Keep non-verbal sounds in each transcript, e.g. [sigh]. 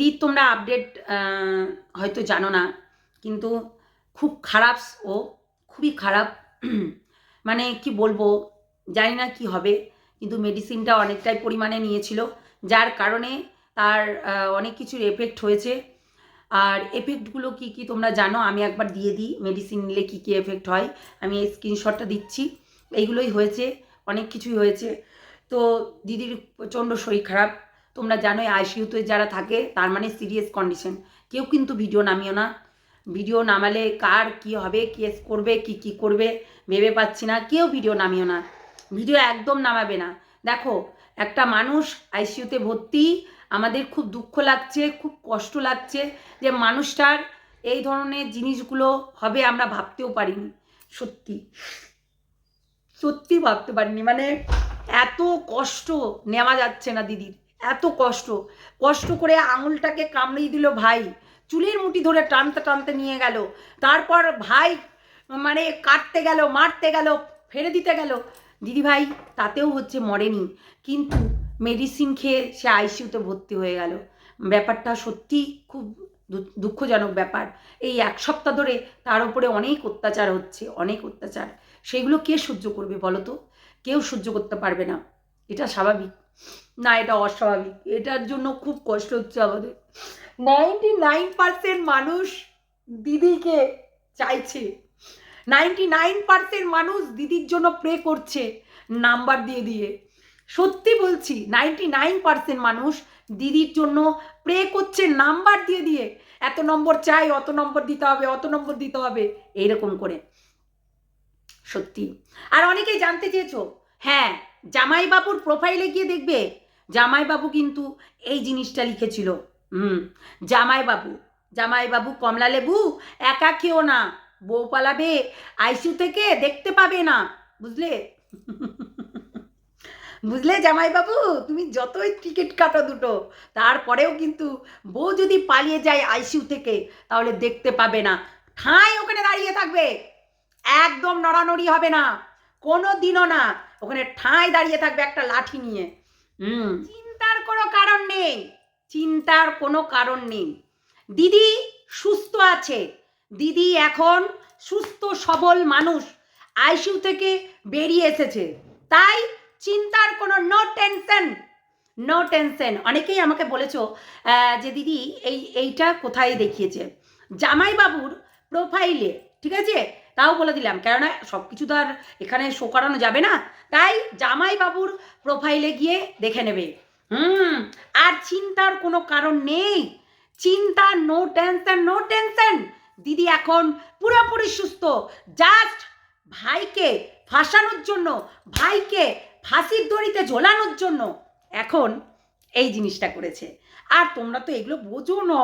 দিদির তোমরা আপডেট হয়তো জানো না, কিন্তু খুব খারাপ ও, খুবই খারাপ। [clears throat] মানে কি বলব, জানি না কি হবে, কিন্তু মেডিসিনটা অনেকটাই পরিমাণে নিয়েছিল, যার কারণে তার অনেক কিছুর এফেক্ট হয়েছে। আর এফেক্টগুলো কি কি তোমরা জানো? আমি একবার দিয়ে দিই মেডিসিন নিলে কি কি এফেক্ট হয়। আমি এই স্ক্রিনশটটা দিচ্ছি। এইগুলোই হয়েছে, অনেক কিছুই হয়েছে। তো দিদির প্রচণ্ড শরীর খারাপ। তোমরা জানোই আইসিইউতে যারা থাকে, তার মানে সিরিয়াস কন্ডিশন কেউ কিন্তু ভিডিও নামিও না। ভিডিও নামালে কার কি হবে কেস করবে, কি কি করবে, ভেবে পাচ্ছি না। কেউ ভিডিও নামিও না। ভিডিও একদম নামাবে না। দেখো, একটা মানুষ আইসিইউতে ভর্তি, আমাদের খুব দুঃখ লাগছে, খুব কষ্ট লাগছে যে মানুষটার এই ধরনের জিনিসগুলো হবে আমরা ভাবতেও পারিনি। সত্যি। সত্যি ভাবতে পারিনি। মানে এত কষ্ট নেওয়া যাচ্ছে না দিদির। এত কষ্ট। কষ্ট করে আঙুলটাকে কামড়িয়ে দিল ভাই। চুলের মুঠি ধরে টানতে টানতে নিয়ে গেল। তারপর ভাই মানে কাটতে গেল, মারতে গেল, ফেলে দিতে গেল। দিদি ভাই, তাতেও হচ্ছে মরেনি। কিন্তু মেডিসিন খেয়ে সে আইসিইউতে ভর্তি হয়ে গেল। ব্যাপারটা সত্যি খুব দুঃখজনক ব্যাপার। এই এক সপ্তাহ ধরে তার উপরে অনেক অত্যাচার হচ্ছে, অনেক অত্যাচার। সেগুলো কে সহ্য করবে বলো তো? কেউ সহ্য করতে পারবে না। এটা স্বাভাবিক। না, এটা অস্বাভাবিক। এটার জন্য খুব কষ্ট হচ্ছে আমাদের। নাইনটি নাইন পার্সেন্ট মানুষ দিদিকে চাইছে। নাইনটি নাইন পার্সেন্ট মানুষ দিদির জন্য প্রে করছে নাম্বার দিয়ে দিয়ে। সত্যি বলছি নাইনটি নাইন পার্সেন্ট মানুষ দিদির জন্য প্রে করছে নাম্বার দিয়ে দিয়ে। এত নম্বর চাই, অত নম্বর দিতে হবে, অত নম্বর দিতে হবে, এইরকম করে। সত্যি। আর অনেকেই জানতে চেয়েছো হ্যাঁ জামাইবাবুর প্রোফাইলে গিয়ে দেখবে, জামাইবাবু কিন্তু এই জিনিসটা লিখেছিল। হুম, জামাইবাবু জামাইবাবু কমলা লেবু একা খেও না, বউ পালাবে আইসিউ থেকে দেখতে পাবে না, বুঝলে? বুঝলে জামাইবাবু? তুমি যতই টিকিট কাটো দুটো, তারপরেও কিন্তু বউ যদি পালিয়ে যায় আইসিউ থেকে, তাহলে দেখতে পাবে না। ঠাঁই ওখানে দাঁড়িয়ে থাকবে। একদম নড়ানড়ি হবে না কোনো দিনও না। ওখানে ঠাঁই দাঁড়িয়ে থাকবে একটা লাঠি নিয়ে। হুম, চিন্তার কোনো কারণ নেই। চিন্তার কোনো কারণ নেই। দিদি সুস্থ আছে। দিদি এখন সুস্থ, সবল মানুষ। আইসিউ থেকে বেরিয়ে এসেছে। তাই চিন্তার কোনো নো টেনশন নো টেনশন অনেকেই আমাকে বলেছ যে দিদি, এই, এইটা কোথায় দেখিয়েছে? জামাইবাবুর প্রোফাইলে ঠিক আছে? তাও বলে দিলাম, কেননা সব কিছু তো আর এখানে শো করানো যাবে না। তাই জামাইবাবুর প্রোফাইলে গিয়ে দেখে নেবে। হুম, আর চিন্তার কোনো কারণ নেই। চিন্তা নো টেনশন নো টেনশন দিদি এখন পুরোপুরি সুস্থ। জাস্ট ভাইকে ফাঁসানোর জন্য, ভাইকে ফাঁসির দড়িতে ঝোলানোর জন্য এখন এই জিনিসটা করেছে। আর তোমরা তো এগুলো বোঝো না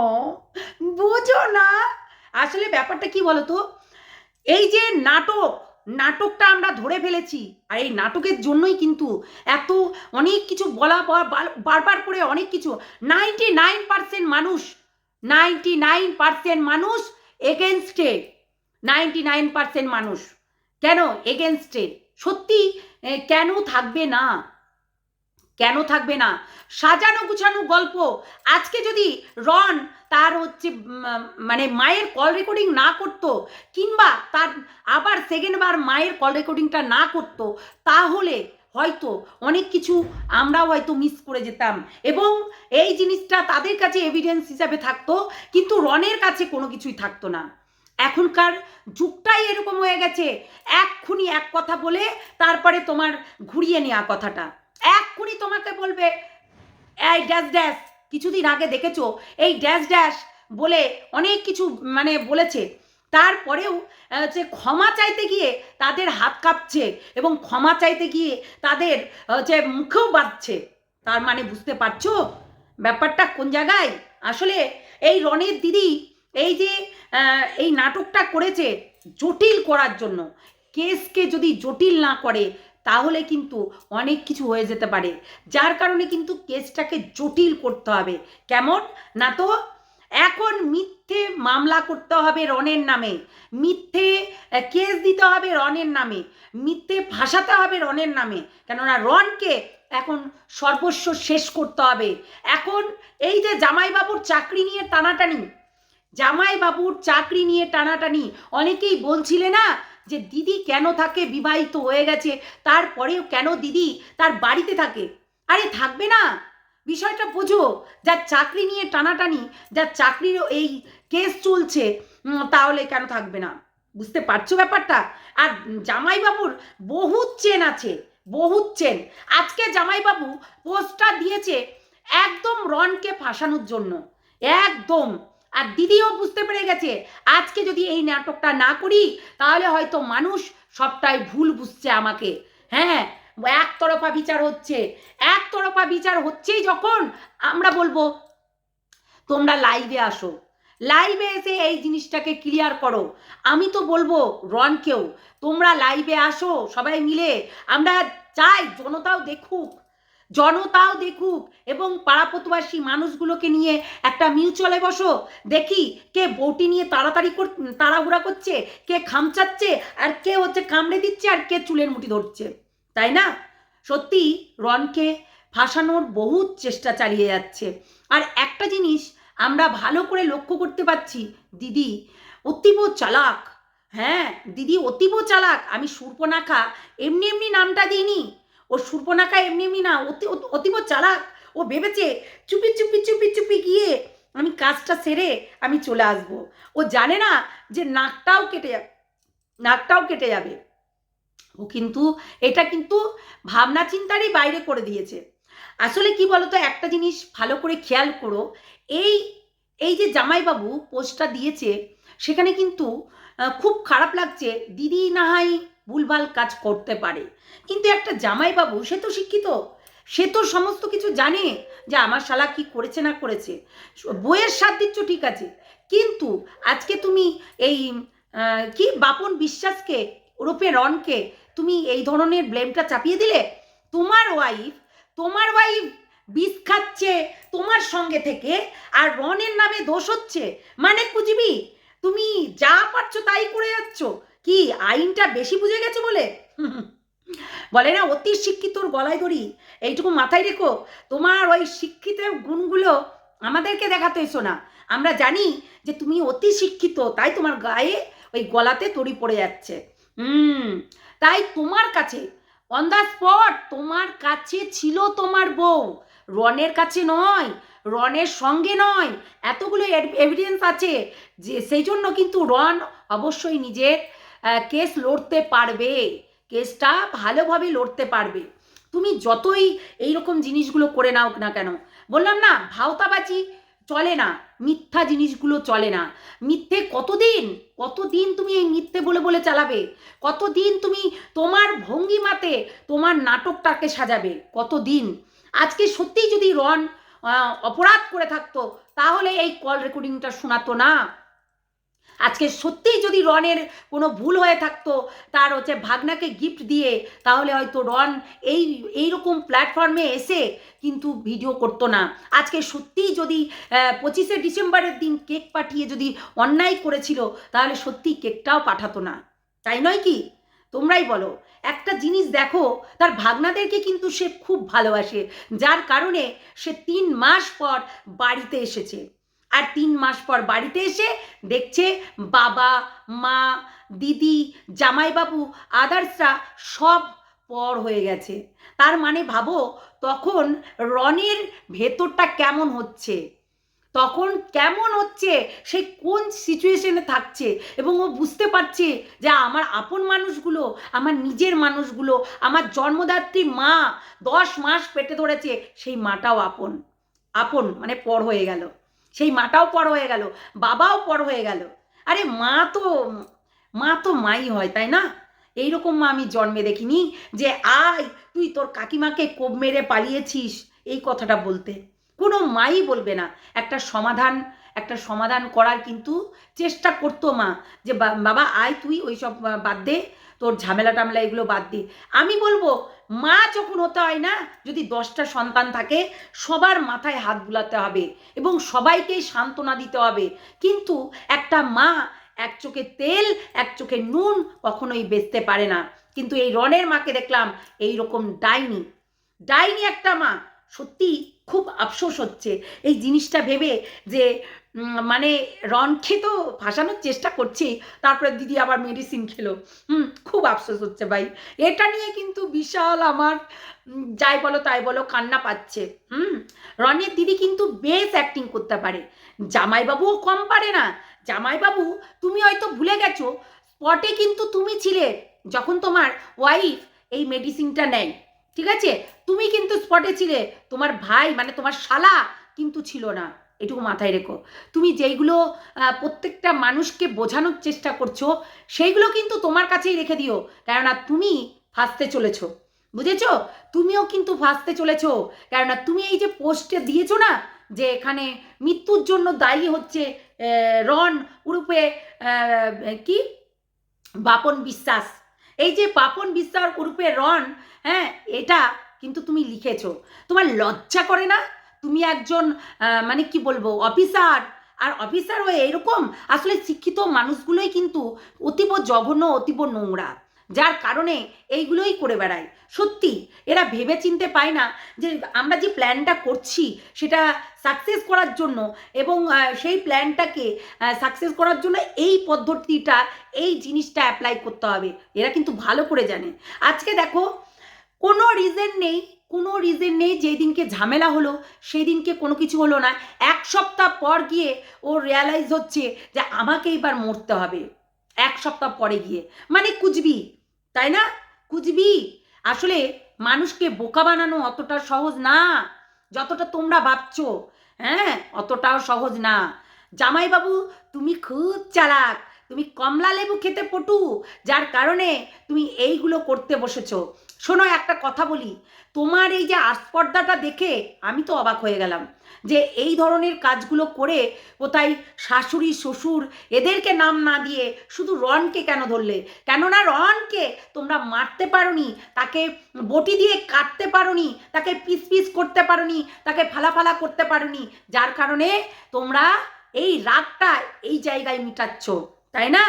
বোঝো না। আসলে ব্যাপারটা কি বলো তো এই যে নাটক, নাটকটা আমরা ধরে ফেলেছি, আর এই নাটকের জন্যই কিন্তু এত অনেক কিছু বলা বারবার করে অনেক কিছু। নাইনটি নাইন পার্সেন্ট মানুষ নাইনটি নাইন পার্সেন্ট মানুষ এগেনস্টে নাইনটি নাইন পার্সেন্ট মানুষ। কেন? এগেনস্টে সত্যি কেন থাকবে না? কেন থাকবে না? সাজানো গুছানো গল্প। আজকে যদি রন তার হচ্ছে মানে মায়ের কল রেকর্ডিং না করতো, কিংবা তার আবার সেকেন্ডবার মায়ের কল রেকর্ডিংটা না করতো, তাহলে হয়তো অনেক কিছু আমরাও হয়তো মিস করে যেতাম। এবং এই জিনিসটা তাদের কাছে এভিডেন্স হিসাবে থাকতো, কিন্তু রনের কাছে কোনো কিছুই থাকতো না। এখনকার যুগটাই এরকম হয়ে গেছে, এক্ষুনি এক কথা বলে তারপরে তোমার ঘুরিয়ে নেওয়া কথাটা। এক্ষুনি তোমাকে বলবে, এই, ড্যাশ ড্যাশ। কিছুদিন আগে দেখেছ? এই ড্যাশ ড্যাশ বলে অনেক কিছু মানে বলেছে। তারপরেও হচ্ছে ক্ষমা চাইতে গিয়ে তাদের হাত কাঁপছে এবং ক্ষমা চাইতে গিয়ে তাদের হচ্ছে মুখেও বাঁধছে তার মানে বুঝতে পারছ? ব্যাপারটা কোন জায়গায়? আসলে এই রনের দিদি এই যে এই নাটকটা করেছে জটিল করার জন্য। কেসকে যদি জটিল না করে তাহলে কিন্তু অনেক কিছু হয়ে যেতে পারে। যার কারণে কিন্তু কেসটাকে জটিল করতে হবে। কেমন? না তো? এখন মিথ্যে মামলা করতে হবে রনের নামে। মিথ্যে কেস দিতে হবে রনের নামে। মিথ্যে ভাসাতে হবে রনের নামে। কেননা রনকে এখন সর্বস্ব শেষ করতে হবে। এখন এই যে জামাইবাবুর চাকরি নিয়ে টানাটানি, জামাইবাবুর চাকরি নিয়ে টানাটানি, অনেকেই বলছিলে না যে দিদি কেন থাকে বিবাহিত হয়ে গেছে, তারপরেও কেন দিদি তার বাড়িতে থাকে? আরে থাকবে না। বিষয়টা বোঝো, যার চাকরি নিয়ে টানাটানি, যার চাকরির এই কেস চলছে তাহলে কেন থাকবে না? বুঝতে পারছ ব্যাপারটা? আর জামাইবাবুর বহুত চেন আছে, বহুত চেন। আজকে জামাইবাবু পোস্টটা দিয়েছে একদম রনকে ফাঁসানোর জন্য। একদম। আর দিদিও বুঝতে পেরে গেছে, আজকে যদি এই নাটকটা না করি, তাহলে হয়তো মানুষ সবটাই ভুল বুঝছে আমাকে। হ্যাঁ একতরফা বিচার হচ্ছে। একতরফা বিচার হচ্ছেই যখন আমরা বলব, তোমরা লাইভে আসো। লাইভে এসে এই জিনিসটাকে ক্লিয়ার করো। আমি তো বলব, রনকেও, তোমরা লাইভে আসো, সবাই মিলে। আমরা চাই জনতাও দেখুক। জনতাও দেখুক এবং পাড়াপতবাসী মানুষগুলোকে নিয়ে একটা মিউচুয়ালে বসো। দেখি কে বউটি নিয়ে তাড়াতাড়ি কর, তাড়াহুড়া করছে, কে খামচাচ্ছে, আর কে হচ্ছে কামড়ে দিচ্ছে, আর কে চুলের মুঠি ধরছে। তাই না? সত্যি রনকে ফাঁসানোর বহুত চেষ্টা চালিয়ে যাচ্ছে। আর একটা জিনিস আমরা ভালো করে লক্ষ্য করতে পারছি, দিদি অতীব চালাক। হ্যাঁ দিদি অতীব চালাক। আমি সুর্পনাখা এমনি এমনি নামটা দিইনি। ও সুর্পনাখা এমনি এমনি না, অতি, অতি- অতীব চালাক। ও ভেবেছে, চুপি চুপি চুপি চুপি গিয়ে আমি কাজটা সেরে আমি চলে আসব। ও জানে না যে নাকটাও কেটে যাবে, নাকটাও কেটে যাবে। ও কিন্তু, এটা কিন্তু ভাবনা চিন্তারই বাইরে করে দিয়েছে। আসলে কি বলতো, একটা জিনিস ভালো করে খেয়াল করো, এই এই যে জামাইবাবু পোস্টটা দিয়েছে, সেখানে কিন্তু খুব খারাপ লাগছে। দিদি না হয় ভুলভাল কাজ করতে পারে। কিন্তু একটা জামাইবাবু, সে তো শিক্ষিত। সে তো সমস্ত কিছু জানে যে আমার শালা কি করেছে না করেছে। বইয়ের সাথ দিচ্ছ ঠিক আছে। কিন্তু আজকে তুমি এই কি বাপন বিশ্বাসকে ওরূপে রনকে তুমি এই ধরনের ব্লেমটা চাপিয়ে দিলে? তোমার ওয়াইফ তোমার ওয়াইফ বিষ খাচ্ছে তোমার সঙ্গে থেকে আর রনের নামে দোষ হচ্ছে। মানে বুঝবি তুমি যা পারছ তাই করে যাচ্ছ। কি আইনটা বেশি বুঝে গেছে বলে? বলে না, অতি শিক্ষিতর গলায় দড়ি। এইটুকু মাথায় রেখো, তোমার ওই শিক্ষিতের গুণগুলো আমাদেরকে দেখাতে এসো না। আমরা জানি যে তুমি অতি শিক্ষিত, তাই তোমার গায়ে ওই গলাতে তড়ি পড়ে যাচ্ছে। হুম, তাই তোমার কাছে অন দ্য স্পট তোমার কাছে ছিল তোমার বউ। রনের কাছে নয়, রনের সঙ্গে নয়। এতগুলো এভিডেন্স আছে যে সেই জন্য কিন্তু রন অবশ্যই নিজের কেস লড়তে পারবে, কেসটা ভালোভাবে লড়তে পারবে। তুমি যতই এইরকম জিনিসগুলো করে নাও না কেন, বললাম না, ভাওতাবাজি চলে না, মিথ্যা জিনিসগুলো চলে না। মিথ্যে কতদিন কতদিন তুমি এই মিথ্যে বলে বলে চালাবে? কতদিন তুমি তোমার ভঙ্গিমাতে তোমার নাটকটাকে সাজাবে? কতদিন? আজকে সত্যিই যদি রন অপরাধ করে থাকতো, তাহলে এই কল রেকর্ডিংটা শোনাতো না। আজকে সত্যিই যদি রনের কোনো ভুল হয়ে থাকতো, তার হচ্ছে ভাগনাকে গিফট দিয়ে, তাহলে হয়তো রন এই, এইরকম প্ল্যাটফর্মে এসে কিন্তু ভিডিও করতো না। আজকে সত্যিই যদি পঁচিশে ডিসেম্বরের দিন কেক পাঠিয়ে যদি অন্যায় করেছিল, তাহলে সত্যিই কেকটাও পাঠাতো না। তাই নয় কি? তোমরাই বলো। একটা জিনিস দেখো, তার ভাগনাদেরকে কিন্তু সে খুব ভালোবাসে, যার কারণে সে তিন মাস পর বাড়িতে এসেছে। আর তিন মাস পর বাড়িতে এসে দেখছে বাবা, মা, দিদি, জামাইবাবু, আদার্সরা সব পর হয়ে গেছে। তার মানে ভাবো, তখন রনের ভেতরটা কেমন হচ্ছে? তখন কেমন হচ্ছে? সে কোন সিচুয়েশনে থাকছে? এবং ও বুঝতে পারছে যে আমার আপন মানুষগুলো, আমার নিজের মানুষগুলো, আমার জন্মদাত্রী মা দশ মাস পেটে ধরেছে, সেই মাটাও আপন। আপন মানে পর হয়ে গেল। সেই মাটাও পর হয়ে গেল, বাবাও পর হয়ে গেল। আরে মা তো মা তো মাই হয়, তাই না? এইরকম মা আমি জন্মে দেখিনি যে, আয়, তুই তোর কাকিমাকে কোপ মেরে পালিয়েছিস। এই কথাটা বলতে। কোনো মাই বলবে না। একটা সমাধান একটা সমাধান করার কিন্তু চেষ্টা করতো মা যে বাবা, আয় তুই ওই সব বাদ দে, তোর ঝামেলা টামেলা এগুলো বাদ দে। আমি বলব মা যখন হতে হয় না, যদি দশটা সন্তান থাকে, সবার মাথায় হাত বুলাতে হবে এবং সবাইকেই সান্ত্বনা দিতে হবে। কিন্তু একটা মা এক চোখে তেল, এক চোখে নুন কখনোই বেচতে পারে না। কিন্তু এই রনের মাকে দেখলাম এই রকম ডাইনি। ডাইনি একটা মা। সত্যি খুব আফসোস হচ্ছে। এই জিনিসটা ভেবে যে মানে রনকে তো ফাঁসানোর চেষ্টা করছি, তারপরে দিদি আবার মেডিসিন খেলো। হুম, খুব আফসোস হচ্ছে ভাই। এটা নিয়ে কিন্তু বিশাল আমার যাই বলো তাই বলো কান্না পাচ্ছে। হুম রনের দিদি কিন্তু বেশ অ্যাক্টিং করতে পারে। জামাইবাবুও কম পারে না। জামাইবাবু, তুমি হয়তো ভুলে গেছো স্পটে কিন্তু তুমি ছিলে, যখন তোমার ওয়াইফ এই মেডিসিনটা নেয়। ঠিক আছে? তুমি কিন্তু স্পটে ছিলে। তোমার ভাই মানে তোমার শালা কিন্তু ছিল না। এটুকু মাথায় রেখো। তুমি যেইগুলো প্রত্যেকটা মানুষকে বোঝানোর চেষ্টা করছ, সেইগুলো কিন্তু তোমার কাছেই রেখে দিও। কেননা তুমি ফাঁসতে চলেছো। বুঝেছ? তুমিও কিন্তু ফাঁসতে চলেছো। কেননা তুমি এই যে পোস্টে দিয়েছ না, যে এখানে মৃত্যুর জন্য দায়ী হচ্ছে রন উরূপে কি? বাপন বিশ্বাস। এই যে বাপন বিশ্বাস উরূপে রন হ্যাঁ এটা কিন্তু তুমি লিখেছো। তোমার লজ্জা করে না? তুমি একজন মানে কি বলব, অফিসার। আর অফিসার হয়ে এরকম আসলে শিক্ষিত মানুষগুলোই কিন্তু অতীব জঘন্য, অতীব নোংরা। যার কারণে এইগুলোই করে বেড়ায়। সত্যি, এরা ভেবে চিনতে পায় না যে আমরা যে প্ল্যানটা করছি সেটা সাকসেস করার জন্য এবং সেই প্ল্যানটাকে সাকসেস করার জন্য এই পদ্ধতিটা, এই জিনিসটা অ্যাপ্লাই করতে হবে। এরা কিন্তু ভালো করে জানে। আজকে দেখো কোনো রিজন নেই, কোনো রিজন নেই যেই দিনকে ঝামেলা হলো সেই দিনকে কোনো কিছু হলো না। এক সপ্তাহ পর গিয়ে ও রিয়ালাইজ হচ্ছে যে আমাকে এবার মরতে হবে। এক সপ্তাহ পরে গিয়ে। মানে কুচবি তাই না? কুচবি আসলে মানুষকে বোকা বানানো অতটা সহজ না। যতটা তোমরা ভাবছ হ্যাঁ? অতটাও সহজ না। জামাইবাবু, তুমি খুব চালাক। তুমি কমলা লেবু খেতে পটু, যার কারণে তুমি এইগুলো করতে বসেছো। শোনো, একটা কথা বলি। তোমার এই যে আস্পর্দাটা দেখে আমি তো অবাক হয়ে গেলাম যে এই ধরনের কাজগুলো করে কোথায় শাশুড়ি, শ্বশুর এদেরকে নাম না দিয়ে শুধু রনকে কেন ধরলে? কেননা রনকে তোমরা মারতে পারোনি, তাকে বটি দিয়ে কাটতে পারোনি, তাকে পিস পিস করতে পারোনি, তাকে ফালা ফালা করতে পারোনি। যার কারণে তোমরা এই রাগটা এই জায়গায় মিটাচ্ছ, তাই না?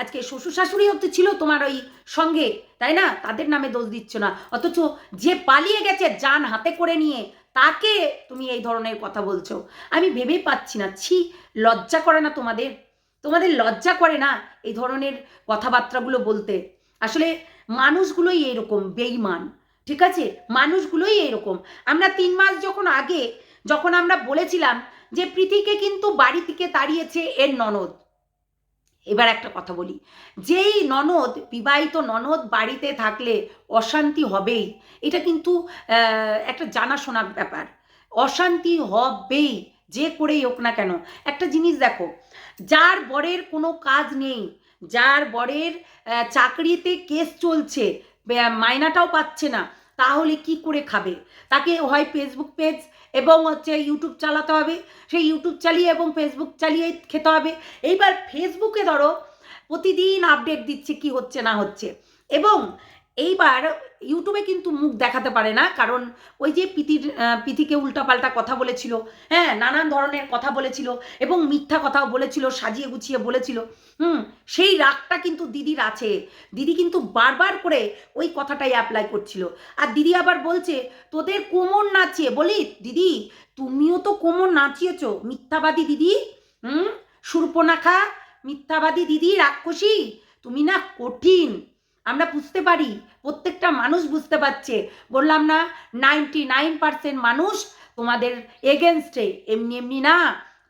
আজকে শ্বশুর শাশুড়ি হতে ছিল তোমার ওই সঙ্গে, তাই না? তাদের নামে দোষ দিচ্ছ না। অথচ যে পালিয়ে গেছে যান হাতে করে নিয়ে, তাকে তুমি এই ধরনের কথা বলছো। আমি ভেবেই পাচ্ছি না। ছি, লজ্জা করে না তোমাদের? তোমাদের লজ্জা করে না এই ধরনের কথাবার্তাগুলো বলতে? আসলে মানুষগুলোই এরকম বেইমান। ঠিক আছে? মানুষগুলোই এরকম আমরা তিন মাস যখন আগে, যখন আমরা বলেছিলাম যে, প্রীতিকে কিন্তু বাড়ি থেকে তাড়িয়েছে এর ননদ। এবার একটা কথা বলি। যেই ননদ, বিবাহিত ননদ বাড়িতে থাকলে অশান্তি হবেই। এটা কিন্তু একটা জানাশোনার ব্যাপার। অশান্তি হবেই, যে করেই হোক না কেন। একটা জিনিস দেখো, যার বরের কোনো কাজ নেই, যার বরের চাকরিতে কেস চলছে মাইনাটাও পাচ্ছে না তাহলে কি করে খাবে? তাকে হয় ফেসবুক পেজ এবং হচ্ছে ইউটিউব চালাতে হবে। সেই ইউটিউব চালিয়ে এবং ফেসবুক চালিয়ে খেতে হবে। এইবার ফেসবুকে ধরো, প্রতিদিন আপডেট দিচ্ছে কি হচ্ছে না হচ্ছে। এবং এইবার ইউটিউবে কিন্তু মুখ দেখাতে পারে না, কারণ ওই যে পিতির পিতিকে উল্টাপাল্টা কথা বলেছিল হ্যাঁ নানান ধরনের কথা বলেছিল এবং মিথ্যা কথাও বলেছিল, সাজিয়ে গুছিয়ে বলেছিল। হুম, সেই রাগটা কিন্তু দিদির আছে। দিদি কিন্তু বারবার করে ওই কথাটাই অ্যাপ্লাই করছিল। আর দিদি আবার বলছে, তোদের কোমর নাচিয়ে বলি, দিদি, তুমিও তো কোমর নাচিয়েছ, মিথ্যাবাদী দিদি, হুম, সুরপনাখা, মিথ্যাবাদী দিদি, রাক্ষসী, তুমি না কঠিন আমরা বুঝতে পারি, প্রত্যেকটা মানুষ বুঝতে পারছে। বললাম না নাইনটি নাইন পার্সেন্ট মানুষ তোমাদের এগেনস্টে এমনি এমনি না।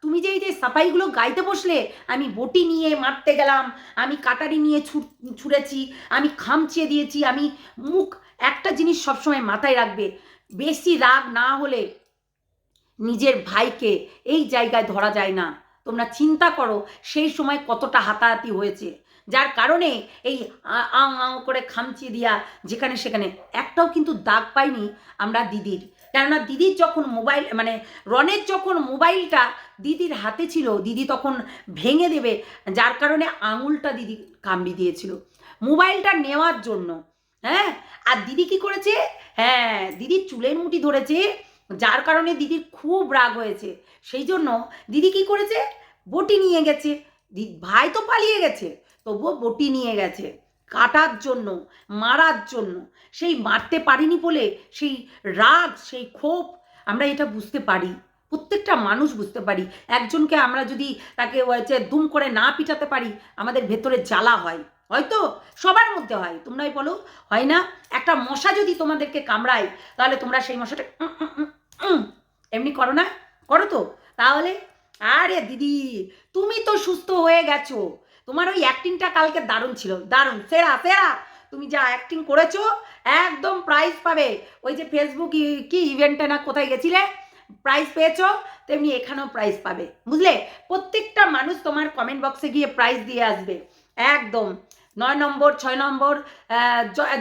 তুমি যে এই যে সাফাইগুলো গাইতে বসলে, আমি বটি নিয়ে মারতে গেলাম, আমি কাটারি নিয়ে ছুঁড়েছি, আমি খামচিয়ে দিয়েছি, আমি মুখ একটা জিনিস সবসময় মাথায় রাখবে। বেশি রাগ না হলে নিজের ভাইকে এই জায়গায় ধরা যায় না। তোমরা চিন্তা করো, সেই সময় কতটা হাতাহাতি হয়েছে। যার কারণে এই আং আং করে খামচি দিয়া যেখানে সেখানে। একটাও কিন্তু দাগ পাইনি আমরা দিদির। কেননা দিদির যখন মোবাইল মানে রনের যখন মোবাইলটা দিদির হাতে ছিল, দিদি তখন ভেঙে দেবে, যার কারণে আঙুলটা দিদি কামড়ি দিয়েছিল। মোবাইলটা নেওয়ার জন্য হ্যাঁ? আর দিদি কি করেছে? হ্যাঁ দিদি চুলের মুঠি ধরেছে, যার কারণে দিদির খুব রাগ হয়েছে। সেই জন্য দিদি কি করেছে? বটি নিয়ে গেছে। ভাই তো পালিয়ে গেছে। তবুও বটি নিয়ে গেছে। কাটার জন্য, মারার জন্য। সেই মারতে পারিনি বলে সেই রাগ, সেই ক্ষোভ আমরা এটা বুঝতে পারি। প্রত্যেকটা মানুষ বুঝতে পারি। একজনকে আমরা যদি তাকে হচ্ছে দুম করে না পিটাতে পারি, আমাদের ভেতরে জ্বালা হয়। হয়তো? সবার মধ্যে হয়। তোমরাই বলো। হয় না? একটা মশা যদি তোমাদেরকে কামড়ায়, তাহলে তোমরা সেই মশাটা এমনি করো না? করো তো? তাহলে? আরে দিদি, তুমি তো সুস্থ হয়ে গেছো। তোমার ওই অ্যাক্টিংটা কালকে দারুণ ছিল। দারুণ। সেরা সেরা। তুমি যা অ্যাক্টিং করেছ, একদম প্রাইজ পাবে। ওই যে ফেসবুক কি ইভেন্টে না কোথায় গেছিলে? প্রাইজ পেয়েছ, তেমনি এখানেও প্রাইজ পাবে। বুঝলে? প্রত্যেকটা মানুষ তোমার কমেন্ট বক্সে গিয়ে প্রাইজ দিয়ে আসবে। একদম। নয় নম্বর, ছয় নম্বর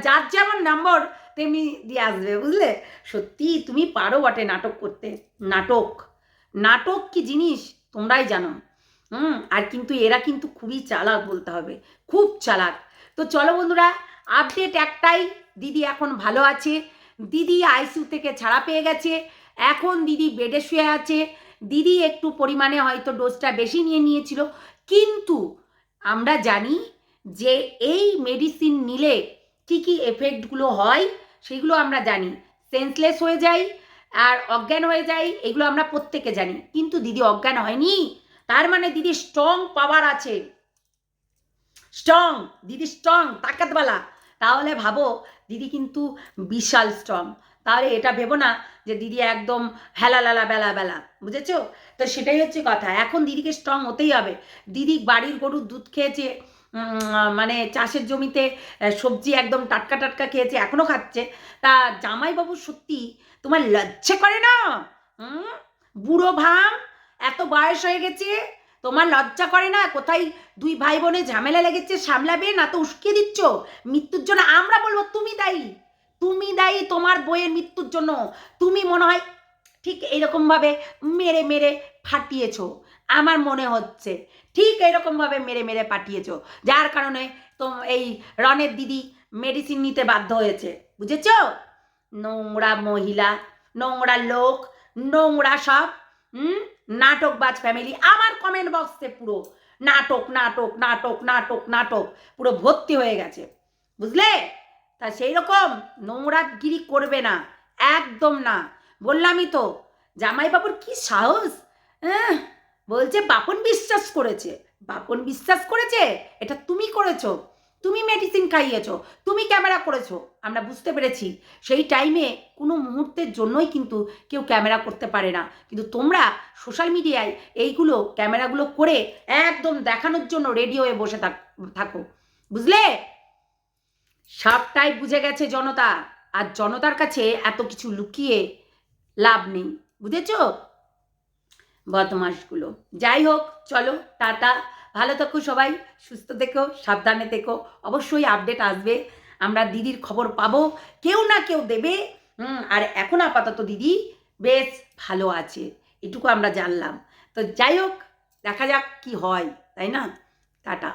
যার যেমন নম্বর তেমনি দিয়ে আসবে, বুঝলে? সত্যি, তুমি পারো বটে নাটক করতে। নাটক। নাটক কি জিনিস? তোমরাই জানো। হুম, আর কিন্তু এরা কিন্তু খুবই চালাক বলতে হবে, খুব চালাক। তো চলো বন্ধুরা আপডেট একটাই, দিদি এখন ভালো আছে। দিদি আইসিউ থেকে ছাড়া পেয়ে গেছে, এখন দিদি বেডে শুয়ে আছে। দিদি একটু পরিমাণে হয়তো ডোজটা বেশি নিয়ে নিয়েছিল, কিন্তু আমরা জানি যে এই মেডিসিন নিলে কী কী এফেক্টগুলো হয়, সেগুলো আমরা জানি। সেন্সলেস হয়ে যাই আর অজ্ঞান হয়ে যায়, এগুলো আমরা প্রত্যেকে জানি। কিন্তু দিদি অজ্ঞান হয়নি। তার মানে দিদি স্ট্রং পাওয়ার আছে। স্ট্রং দিদি স্ট্রং তাকাতওয়ালা তাহলে ভাবো, দিদি কিন্তু বিশাল স্ট্রং তাহলে এটা ভেবো না যে দিদি একদম হেলালালা বেলা বেলা বুঝেছ? তো সেটাই হচ্ছে কথা। এখন দিদিকে স্ট্রং হতেই হবে। দিদি বাড়ির গরুর দুধ খেয়েছে মানে চাষের জমিতে সবজি একদম টাটকা টাটকা খেয়েছে এখনও খাচ্ছে। তা জামাইবাবু সত্যি তোমার লজ্জা করে না? বুড়ো ভাম এত বয়স হয়ে গেছে, তোমার লজ্জা করে না? কোথায় দুই ভাই বোনে ঝামেলা লেগেছে সামলাবে না তো উস্কে দিচ্ছ? মৃত্যুর জন্য আমরা বলব তুমি দায়ী। তুমি দায়ী তোমার বইয়ের মৃত্যুর জন্য। তুমি মনে হয় ঠিক এইরকমভাবে মেরে মেরে ফাটিয়েছো। আমার মনে হচ্ছে ঠিক এইরকমভাবে মেরে মেরে পাঠিয়েছো। যার কারণে তো এই রনের দিদি মেডিসিন নিতে বাধ্য হয়েছে। বুঝেছ? নোংরা মহিলা, নোংরা লোক, নোংরা সব। হুম? নাটকবাজ ফ্যামিলি আমার কমেন্ট বক্সে পুরো নাটক নাটক নাটক নাটক নাটক, পুরো ভর্তি হয়ে গেছে। বুঝলে? তা সেই রকম নোংরাগিরি করবে না, একদম না। বললামই তো, জামাইবাবুর কি সাহস? হ্যাঁ বলছে বাপন বিশ্বাস করেছে। বাপন বিশ্বাস করেছে? এটা তুমি করেছ। তুমি মেডিসিন খাইয়েছো, তুমি ক্যামেরা করেছ। আমরা বুঝতে পেরেছি, সেই টাইমে কোনো মুহূর্তের জন্যই কিন্তু কেউ ক্যামেরা করতে পারে না। কিন্তু তোমরা সোশ্যাল মিডিয়ায় এইগুলো ক্যামেরাগুলো করে একদম দেখানোর জন্য রেডি হয়ে বসে থাক- বুঝলে? সবটাই বুঝে গেছে জনতা। আর জনতার কাছে এত কিছু লুকিয়ে লাভ নেই, বুঝেছ? বদমাসগুলো যাই হোক, চলো, টাটা। ভালো থাকো সবাই সুস্থ থেকো সাবধানে থেকো। অবশ্যই আপডেট আসবে। আমরা দিদির খবর পাবো। কেউ না কেউ দেবে। হুম, আর এখন আপাতত দিদি বেশ ভালো আছে। এটুকু আমরা জানলাম। তো যাই হোক দেখা যাক কি হয় তাই না? টাটা।